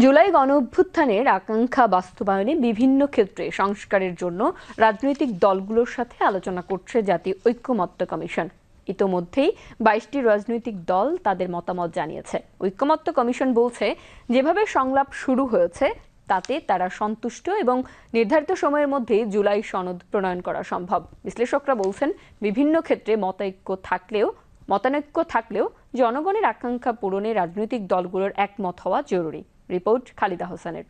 জুলাই গণ অভ্যুত্থানের আকাঙ্ক্ষা বাস্তবায়নে বিভিন্ন ক্ষেত্রে সংস্কারের জন্য রাজনৈতিক দলগুলোর সাথে আলোচনা করছে জাতীয় ঐক্যমত্য কমিশন। ইতোমধ্যেই বাইশটি রাজনৈতিক দল তাদের মতামত জানিয়েছে। ঐক্যমত্য কমিশন বলছে, যেভাবে সংলাপ শুরু হয়েছে, তাতে তারা সন্তুষ্ট এবং নির্ধারিত সময়ের মধ্যে জুলাই সনদ প্রণয়ন করা সম্ভব। বিশ্লেষকরা বলছেন, বিভিন্ন ক্ষেত্রে মতৈক্য থাকলেও, মতানৈক্য থাকলেও জনগণের আকাঙ্ক্ষা পূরণে রাজনৈতিক দলগুলোর একমত হওয়া জরুরি। রিপোর্ট খালিদা হোসেনের।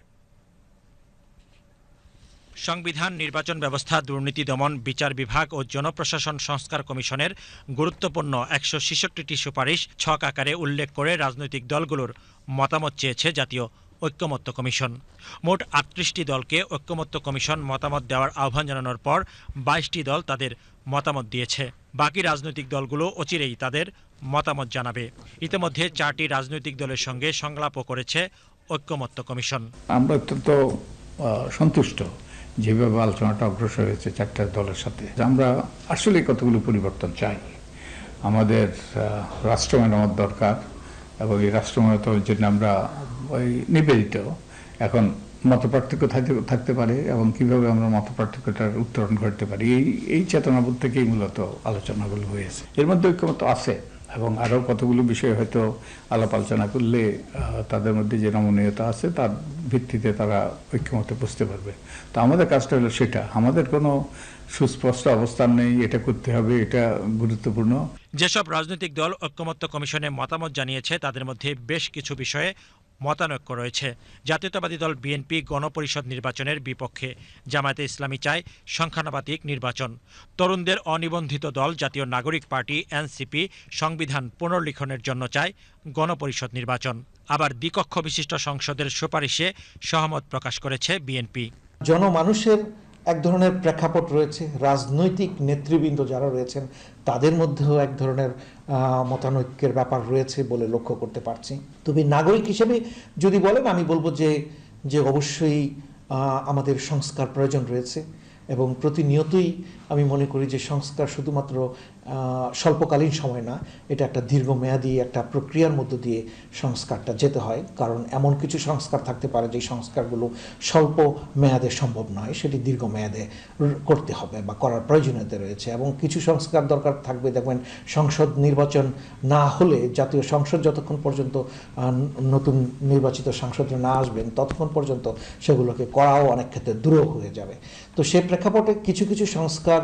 সংবিধান, নির্বাচন ব্যবস্থা, দুর্নীতি দমন, বিচার বিভাগ ও জনপ্রশাসন সংস্কার কমিশনের গুরুত্বপূর্ণ একশো ছেষট্টিটি সুপারিশ ছক আকারে উল্লেখ করে রাজনৈতিক দলগুলোর মতামত চেয়েছে জাতীয় ঐক্যমত্য কমিশন। মোট আটত্রিশটি দলকে ঐক্যমত্য কমিশন মতামত দেওয়ার আহ্বান জানানোর পর বাইশটি দল তাদের মতামত দিয়েছে। বাকি রাজনৈতিক দলগুলো অচিরেই তাদের মতামত জানাবে। ইতিমধ্যে চারটি রাজনৈতিক দলের সঙ্গে সংলাপও করেছে ঐক্যমত্য কমিশন। আমরা অত্যন্ত সন্তুষ্ট যেভাবে আলোচনাটা অগ্রসর হয়েছে চারটা দলের সাথে। আমরা আসলে কতগুলো পরিবর্তন চাই। আমাদের রাষ্ট্র মেরামত দরকার এবং এই রাষ্ট্র মেরামতের জন্য আমরা ওই নিবেদিত। এখন মত পার্থক্য থাকতে থাকতে পারে এবং কীভাবে আমরা মত পার্থক্যটার উত্তরণ করতে পারি? এই এই চেতনাবোধ থেকেই মূলত আলোচনাগুলো হয়েছে। এর মধ্যে ঐক্যমত আছে এবং আরও কতগুলো বিষয় হয়তো আলাপ আলোচনা করলে তাদের মধ্যে যে নমনীয়তা আছে তার ভিত্তিতে তারা ঐক্যমতে বুঝতে পারবে। তো আমাদের কাজটা হলো সেটা। আমাদের কোনো সুস্পষ্ট অবস্থান নেই, এটা করতে হবে, এটা গুরুত্বপূর্ণ। যেসব রাজনৈতিক দল ঐক্যমত্য কমিশনে মতামত জানিয়েছে, তাদের মধ্যে বেশ কিছু বিষয়ে মতানৈক্য রয়েছে। জাতীয়তাবাদী দল বিএনপি গণপরিষদ নির্বাচনের বিপক্ষে জামায়াতে ইসলামী চায় সংখ্যানুপাতিক নির্বাচন। তরুণদের অনিবন্ধিত দল জাতীয় নাগরিক পার্টি এনসিপি সংবিধান পুনর্লিখনের জন্য চায় গণপরিষদ নির্বাচন। আবার দ্বিকক্ষ বিশিষ্ট সংসদের সুপারিশে সহমত প্রকাশ করেছে বিএনপি। জনমানুষের এক ধরনের প্রেক্ষাপট রয়েছে। রাজনৈতিক নেতৃবৃন্দ যারা রয়েছেন, তাদের মধ্যেও এক ধরনের মতানৈক্যের ব্যাপার রয়েছে বলে লক্ষ্য করতে পারছি। তবে নাগরিক হিসেবে যদি বলেন আমি বলব যে যে অবশ্যই আমাদের সংস্কার প্রয়োজন রয়েছে এবং প্রতিনিয়তই আমি মনে করি যে সংস্কার শুধুমাত্র স্বল্পকালীন সময় না, এটা একটা দীর্ঘমেয়াদী একটা প্রক্রিয়ার মধ্য দিয়ে সংস্কারটা যেতে হয়। কারণ এমন কিছু সংস্কার থাকতে পারে যে সংস্কারগুলো স্বল্প মেয়াদে সম্ভব নয়, সেটি দীর্ঘমেয়াদে করতে হবে বা করার প্রয়োজনীয়তা রয়েছে। এবং কিছু সংস্কার দরকার থাকবে, দেখবেন সংসদ নির্বাচন না হলে, জাতীয় সংসদ যতক্ষণ পর্যন্ত নতুন নির্বাচিত সংসদে না আসবেন, ততক্ষণ পর্যন্ত সেগুলোকে করাও অনেক ক্ষেত্রে দূরও হয়ে যাবে। তো সে প্রেক্ষাপটে কিছু কিছু সংস্কার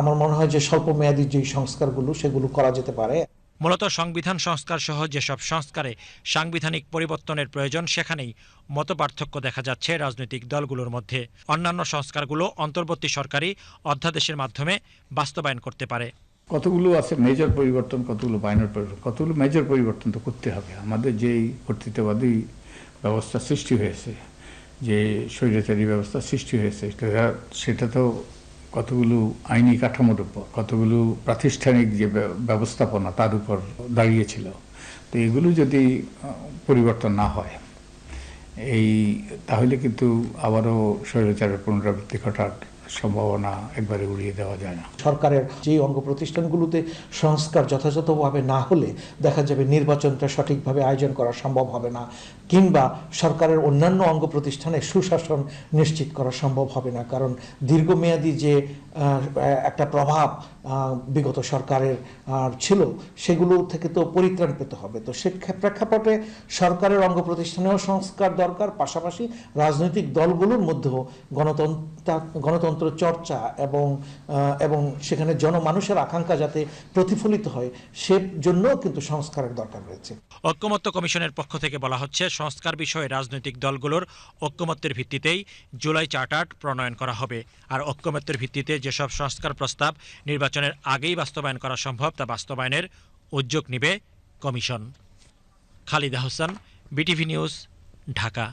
আমার মনে হয় যে স্বল্প মেয়াদী যে সংস্কারগুলো সেগুলো করা যেতে পারে। মূলত সংবিধান সংস্কার সহ যেসব সংস্কারে সাংবিধানিক পরিবর্তনের প্রয়োজন সেখানেই মতপার্থক্য দেখা যাচ্ছে রাজনৈতিক দলগুলোর মধ্যে। অন্যান্য সংস্কারগুলো অন্তর্বর্তী সরকারি অধ্যাদেশের মাধ্যমে বাস্তবায়ন করতে পারে। কতগুলো আছে? মেজর পরিবর্তন কতগুলো মাইনর পরিবর্তন? কতগুলো মেজর পরিবর্তন তো করতে হবে। আমাদের যেই কর্তৃত্ববাদী ব্যবস্থা সৃষ্টি হয়েছে যে স্বৈরাচারী ব্যবস্থা সৃষ্টি হয়েছে সেটা- সেটা তো কতগুলো আইনি কাঠামোর উপর কতগুলো প্রাতিষ্ঠানিক যে ব্যবস্থাপনা তার উপর দাঁড়িয়েছিল। তো এগুলো যদি পরিবর্তন না হয়, এই, তাহলে কিন্তু আবারও স্বৈরাচারের পুনরাবৃত্তি ঘটার সম্ভাবনা একবারে উড়িয়ে দেওয়া যায় না। সরকারের যে অঙ্গ প্রতিষ্ঠানগুলোতে সংস্কার যথাযথভাবে না হলে দেখা যাবে নির্বাচনটা সঠিকভাবে আয়োজন করা সম্ভব হবে না, কিংবা সরকারের অন্যান্য অঙ্গ প্রতিষ্ঠানে সুশাসন নিশ্চিত করা সম্ভব হবে না। কারণ দীর্ঘমেয়াদী যে একটা প্রভাব বিগত সরকারের ছিল, সেগুলো থেকে তো পরিত্রাণ পেতে হবে। তো সে প্রেক্ষাপটে সরকারের অঙ্গ প্রতিষ্ঠানেও সংস্কার দরকার, পাশাপাশি রাজনৈতিক দলগুলোর মধ্যেও গণতন্ত্র গণতন্ত্র চর্চা এবং এবং সেখানে জনমানুষের আকাঙ্ক্ষা যাতে প্রতিফলিত হয়, সে জন্যও কিন্তু সংস্কারের দরকার রয়েছে। ঐক্যমত্য কমিশনের পক্ষ থেকে বলা হচ্ছে, সংস্কার বিষয়ে রাজনৈতিক দলগুলোর ঐক্যমত্যের ভিত্তিতেই জুলাই চার্টার প্রণয়ন করা হবে। আর ঐক্যমত্যের ভিত্তিতে যেসব সংস্কার প্রস্তাব নির্বাচনের আগেই বাস্তবায়ন করা সম্ভব, তা বাস্তবায়নের উদ্যোগ নেবে commission. Khalida Hossain, BTV news, Dhaka.